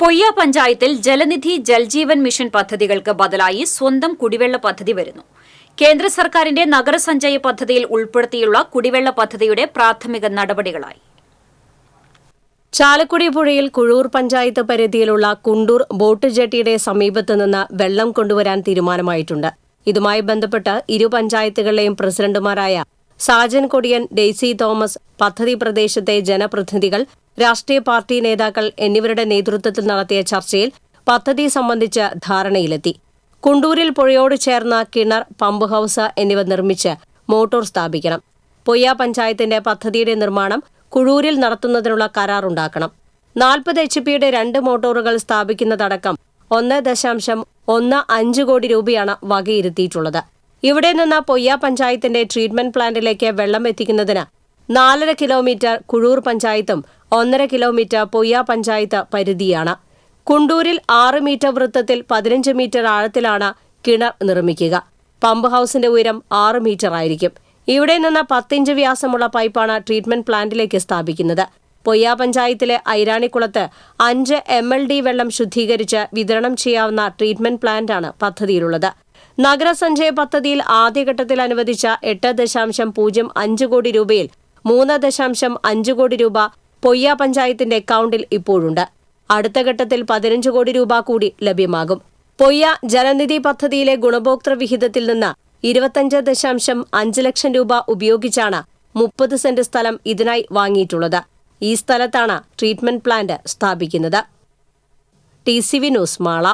പൊയ്യ പഞ്ചായത്തിൽ ജലനിധി ജൽജീവൻ മിഷൻ പദ്ധതികൾക്ക് ബദലായി സ്വന്തം കുടിവെള്ള പദ്ധതി വരുന്നു. കേന്ദ്ര സർക്കാരിന്റെ നഗരസഞ്ചയ പദ്ധതിയിൽ ഉൾപ്പെടുത്തിയുള്ള കുടിവെള്ള പദ്ധതിയുടെ പ്രാഥമിക നടപടികളായി. ചാലക്കുടി പുഴയിൽ കുഴൂർ പഞ്ചായത്ത് പരിധിയിലുള്ള കുണ്ടൂർ ബോട്ട് ജെട്ടിയുടെ സമീപത്തു നിന്ന് വെള്ളം കൊണ്ടുവരാൻ തീരുമാനമായിട്ടുണ്ട്. ഇതുമായി ബന്ധപ്പെട്ട് ഇരു പഞ്ചായത്തുകളിലെയും പ്രസിഡന്റുമാരായ സാജൻ കൊടിയൻ ഡെയ്സി തോമസ് പദ്ധതി പ്രദേശത്തെ ജനപ്രതിനിധികൾ രാഷ്ട്രീയ പാർട്ടി നേതാക്കൾ എന്നിവരുടെ നേതൃത്വത്തിൽ നടത്തിയ ചർച്ചയിൽ പദ്ധതി സംബന്ധിച്ച ധാരണയിലെത്തി. കുണ്ടൂരിൽ പുഴയോട് ചേർന്ന കിണർ പമ്പ് ഹൌസ് എന്നിവ നിർമ്മിച്ച് മോട്ടോർ സ്ഥാപിക്കണം. പൊയ്യ പഞ്ചായത്തിന്റെ പദ്ധതിയുടെ നിർമ്മാണം കുഴൂരിൽ നടത്തുന്നതിനുള്ള കരാർ ഉണ്ടാക്കണം നാൽപ്പത് എച്ച് പിയുടെ രണ്ട് മോട്ടോറുകൾ സ്ഥാപിക്കുന്നതടക്കം ഒന്ന് ദശാംശം ഒന്ന് അഞ്ച് കോടി രൂപയാണ് വകയിരുത്തിയിട്ടുള്ളത്. ഇവിടെ നിന്ന് പൊയ്യ പഞ്ചായത്തിന്റെ ട്രീറ്റ്മെന്റ് പ്ലാന്റിലേക്ക് വെള്ളം എത്തിക്കുന്നതിന് നാലര കിലോമീറ്റർ കുഴൂർ പഞ്ചായത്തും ഒന്നര കിലോമീറ്റർ പൊയ്യ പഞ്ചായത്ത് പരിധിയാണ്. കുണ്ടൂരിൽ ആറ് മീറ്റർ വൃത്തത്തിൽ പതിനഞ്ച് മീറ്റർ ആഴത്തിലാണ് കിണർ നിർമ്മിക്കുക. പമ്പ് ഹൌസിന്റെ ഉയരം ആറ് മീറ്റർ ആയിരിക്കും. ഇവിടെ നിന്ന് പത്തിഞ്ച് വ്യാസമുള്ള പൈപ്പാണ് ട്രീറ്റ്മെന്റ് പ്ലാന്റിലേക്ക് സ്ഥാപിക്കുന്നത്. പൊയ്യ പഞ്ചായത്തിലെ ഐരാണിക്കുളത്ത് അഞ്ച് എം എൽ ഡി വെള്ളം ശുദ്ധീകരിച്ച് വിതരണം ചെയ്യാവുന്ന ട്രീറ്റ്മെന്റ് പ്ലാന്റാണ് പദ്ധതിയിലുള്ളത്. നഗരസഞ്ചയ പദ്ധതിയിൽ ആദ്യഘട്ടത്തിൽ അനുവദിച്ച എട്ട് ദശാംശം പൂജ്യം അഞ്ച് കോടി രൂപയിൽ മൂന്ന് ദശാംശം അഞ്ച് കോടി രൂപ പൊയ്യ പഞ്ചായത്തിന്റെ അക്കൗണ്ടിൽ ഇപ്പോഴുണ്ട്. അടുത്ത ഘട്ടത്തിൽ പതിനഞ്ച് കോടി രൂപ കൂടി ലഭ്യമാകും. പൊയ്യ ജലനിധി പദ്ധതിയിലെ ഗുണഭോക്തൃ വിഹിതത്തിൽ നിന്ന് ഇരുപത്തഞ്ച് ദശാംശം അഞ്ച് ലക്ഷം രൂപ ഉപയോഗിച്ചാണ് മുപ്പത് സെന്റ് സ്ഥലം ഇതിനായി വാങ്ങിയിട്ടുള്ളത്. ഈ സ്ഥലത്താണ് ട്രീറ്റ്മെന്റ് പ്ലാന്റ് സ്ഥാപിക്കുന്നത്. T C V news Mala.